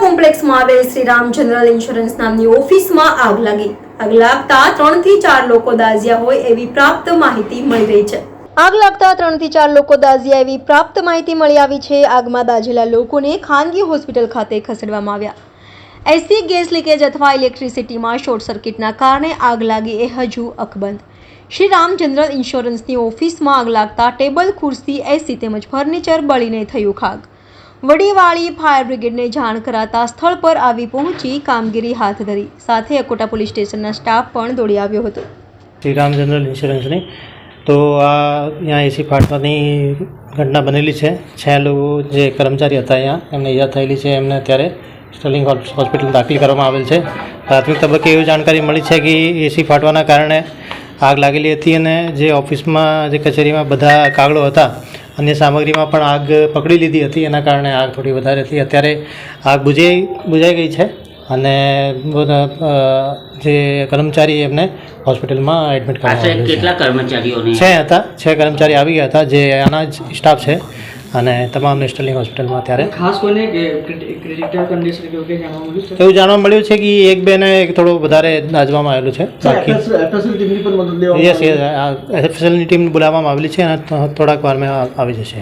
કોમ્પ્લેક્સમાં આવેલ Shriram general insurance નામની ઓફિસમાં આગ લાગી. આગ લાગતા ત્રણથી ચાર લોકો દાઝ્યા હોય એવી પ્રાપ્ત માહિતી મળી રહી છે. આગ લાગતા ત્રણથી ચાર લોકો દાઝ્યા એવી પ્રાપ્ત માહિતી મળી આવી છે. આગમાં દાઝેલા લોકોને ખાનગી હોસ્પિટલ ખાતે ખસેડવામાં આવ્યા. એસી ગેસ લીકેજ અથવા ઇલેક્ટ્રિસિટીમાં શોર્ટ સર્કિટના કારણે આગ લાગી એ હજુ અકબંધ. શ્રી રામ જનરલ ઇન્સ્યોરન્સની ઓફિસમાં આગ લાગતા ટેબલ, ખુરશી, એસી તેમજ ફર્નિચર બળીને થયું ખાક. વડીવાળી ફાયર બ્રિગેડને જાણ કરાતા સ્થળ પર આવી પહોંચી કામગીરી હાથ ધરી. સાથે અકોટા પોલીસ સ્ટેશનના સ્ટાફ પણ દોડી આવ્યો હતો. શ્રીરામ જનરલ ઇન્સ્યોરન્સની. તો આ અહીંયા એસી ફાટવાની ઘટના બનેલી છે. છ લોકો જે કર્મચારી હતા અહીંયા, એમને ઈજા થયેલી છે. એમને અત્યારે સ્ટર્લિંગ હોસ- હોસ્પિટલ દાખલ કરવામાં આવેલ છે. પ્રાથમિક તબક્કે એવી જાણકારી મળી છે કે એસી ફાટવાના કારણે આગ લાગેલી હતી અને જે ઓફિસમાં, જે કચેરીમાં બધા કાગળો હતા અન્ય સામગ્રીમાં પણ આગ પકડી લીધી હતી. એના કારણે આગ થોડી વધારે હતી. અત્યારે આગ બુઝાઈ બુજાઈ ગઈ છે અને જે કર્મચારી એમને હોસ્પિટલમાં એડમિટ કરવામાં કેટલા કર્મચારીઓ છે હતા. છે કર્મચારી આવી ગયા હતા જે આના જ સ્ટાફ છે. અને તમામને સ્ટર્લિંગ હોસ્પિટલમાં અત્યારે? ખાસ ક્રિટિકલ કન્ડિશન કે એવું જાણવા મળ્યું છે? એવું જાણવા મળ્યું છે કે એક બેને થોડું વધારે દાજવામાં આવેલું છે. બાકી ટીમની પણ મદદ લેવામાં યસ યસ એફએસએલની ટીમ બોલાવવામાં આવેલી છે અને થોડાક વારમાં આવી જશે.